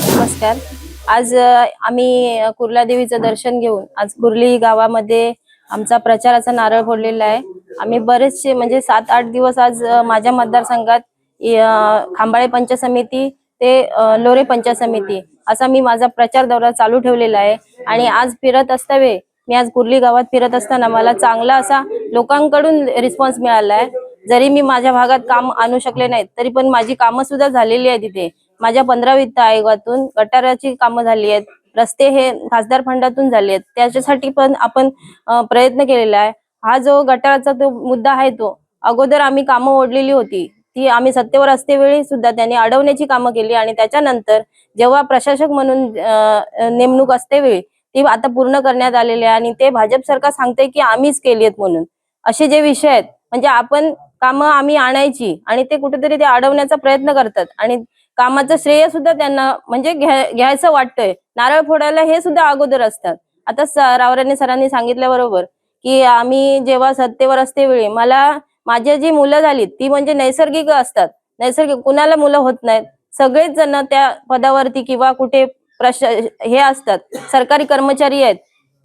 नमस्कार आज आम्ही कुर्ला देवीचं दर्शन घेऊन आज कुर्ली गावामध्ये आमचा प्रचाराचा नारळ फोडलेला आहे. आम्ही बरेचसे म्हणजे सात आठ दिवस आज माझ्या मतदारसंघात खांबाळे पंच समिती ते लोरे पंच समिती असा मी माझा प्रचार दौरा चालू ठेवलेला आहे. आणि आज फिरत असतावे मी आज कुर्ली गावात फिरत असताना मला चांगला असा लोकांकडून रिस्पॉन्स मिळाला आहे. जरी मी माझ्या भागात काम आणू शकले नाहीत तरी पण माझी कामं सुद्धा झालेली आहेत तिथे माझ्या पंधरा वित्त आयोगातून गटाराची कामं झाली आहेत. रस्ते हे खासदार फंडातून झाले आहेत. त्याच्यासाठी पण आपण प्रयत्न केलेला आहे. हा जो गटाराचा तो मुद्दा आहे तो अगोदर आम्ही कामं ओढलेली होती. ती आम्ही सत्तेवर असतेवेळी सुद्धा त्यांनी अडवण्याची कामं केली आणि त्याच्यानंतर जेव्हा प्रशासक म्हणून नेमणूक असतेवेळी ती आता पूर्ण करण्यात आलेली आहे आणि ते भाजप सरकार सांगते की आम्हीच केली आहेत म्हणून. असे जे विषय आहेत म्हणजे आपण कामं आम्ही आणायची आणि ते कुठेतरी ते अडवण्याचा प्रयत्न करतात आणि कामाचं श्रेय सुद्धा त्यांना म्हणजे घ्यायचं वाटतंय. नारळ फोडायला हे सुद्धा अगोदर असतात. आता स- रावराने सरांनी सांगितल्याबरोबर की आम्ही जेव्हा सत्तेवर असते वेळी मला माझी जी मुलं झाली ती म्हणजे नैसर्गिक असतात. नैसर्गिक कुणाला मुलं होत नाहीत. सगळेच जण त्या पदावरती किंवा कुठे प्रश हे असतात. सरकारी कर्मचारी आहेत.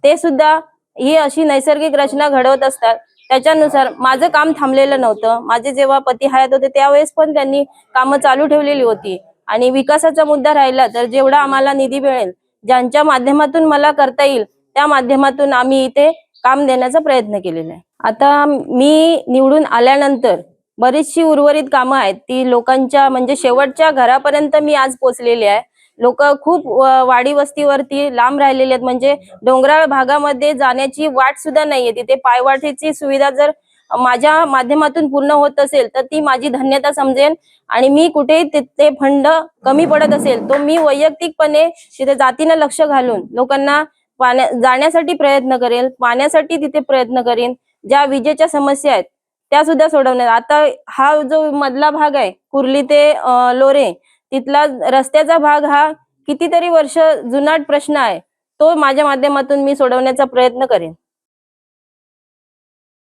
ते सुद्धा ही अशी नैसर्गिक रचना घडवत असतात. त्याच्यानुसार माझं काम थांबलेलं नव्हतं. माझे जेव्हा पती हयात होते त्यावेळेस पण त्यांनी कामं चालू ठेवलेली होती. आणि विकासाचा मुद्दा राहिला तर जेवढा आम्हाला निधी मिळेल ज्यांच्या माध्यमातून मला करता येईल त्या माध्यमातून आम्ही इथे काम देण्याचा प्रयत्न केलेला आहे. आता मी निवडून आल्यानंतर बरीचशी उर्वरित कामं आहेत ती लोकांच्या म्हणजे शेवटच्या घरापर्यंत मी आज पोचलेली आहे. लोक खूप वाडी वस्तीवरती लांब राहिलेले आहेत. म्हणजे डोंगराळ भागामध्ये जाण्याची वाट सुद्धा नाहीये. तिथे पायवाटेची सुविधा जर माझ्या माध्यमातून पूर्ण होत असेल तर ती माझी धन्यता समजेल आणि मी कुठेही तिथे फंड कमी पडत असेल तो मी वैयक्तिकपणे तिथे जातीनं लक्ष घालून लोकांना पाण्या जाण्यासाठी प्रयत्न करेल पाण्यासाठी तिथे प्रयत्न करेन. ज्या विजेच्या समस्या आहेत त्या सुद्धा सोडवण्यात. आता हा जो मधला भाग आहे कुर्ली ते लोरे तिथला रस्त्याचा भाग हा कितीतरी वर्ष जुनाट प्रश्न आहे तो माझ्या माध्यमातून मी सोडवण्याचा प्रयत्न करेन.